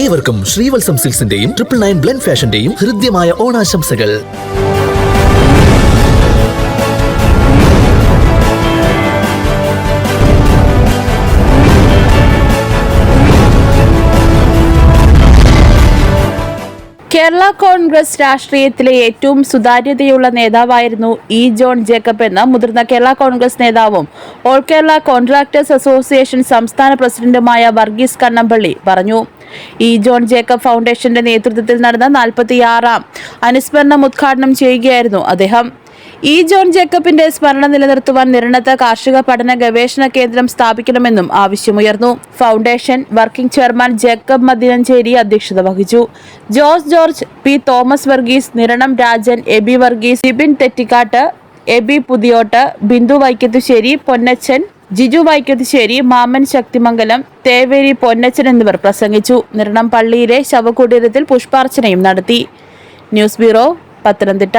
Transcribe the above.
ഏവർക്കും ശ്രീവത്സം സിൽസിന്റെയും triple nine blend ഫാഷന്റെയും ഹൃദ്യമായ ഓണാശംസകൾ. കേരള കോൺഗ്രസ് രാഷ്ട്രീയത്തിലെ ഏറ്റവും സുതാര്യതയുള്ള നേതാവായിരുന്നു ഇ ജോൺ ജേക്കബ് എന്ന് മുതിർന്ന കേരള കോൺഗ്രസ് നേതാവും ഓൾ കേരള കോൺട്രാക്ടേഴ്സ് അസോസിയേഷൻ സംസ്ഥാന പ്രസിഡന്റുമായ വർഗീസ് കണ്ണമ്പള്ളി പറഞ്ഞു. ഇ ജോൺ ജേക്കബ് ഫൗണ്ടേഷന്റെ നേതൃത്വത്തിൽ നടന്ന നാൽപ്പത്തിയാറാം അനുസ്മരണം ഉദ്ഘാടനം ചെയ്യുകയായിരുന്നു അദ്ദേഹം. ഇ ജോൺ ജേക്കബിന്റെ സ്മരണ നിലനിർത്തുവാൻ നിരണത്ത് കാർഷിക പഠന ഗവേഷണ കേന്ദ്രം സ്ഥാപിക്കണമെന്നും ആവശ്യമുയർന്നു. Foundation working chairman Jacob Madinancheri അധ്യക്ഷത വഹിച്ചു. ജോർജ് ജോർജ് പി തോമസ് വർഗീസ് നിരണം രാജൻ എബി വർഗീസ് ബിബിൻ തെറ്റിക്കാട്ട് എബി പുതിയോട്ട് ബിന്ദു വൈക്കത്തുശ്ശേരി പൊന്നച്ചൻ ജിജു വൈക്കത്തിശ്ശേരി മാമൻ ശക്തിമംഗലം തേവേരി പൊന്നച്ചൻ എന്നിവർ പ്രസംഗിച്ചു. നിരണം പള്ളിയിലെ ശവകുടീരത്തിൽ പുഷ്പാർച്ചനയും നടത്തി. News bureau Pathanamthitta.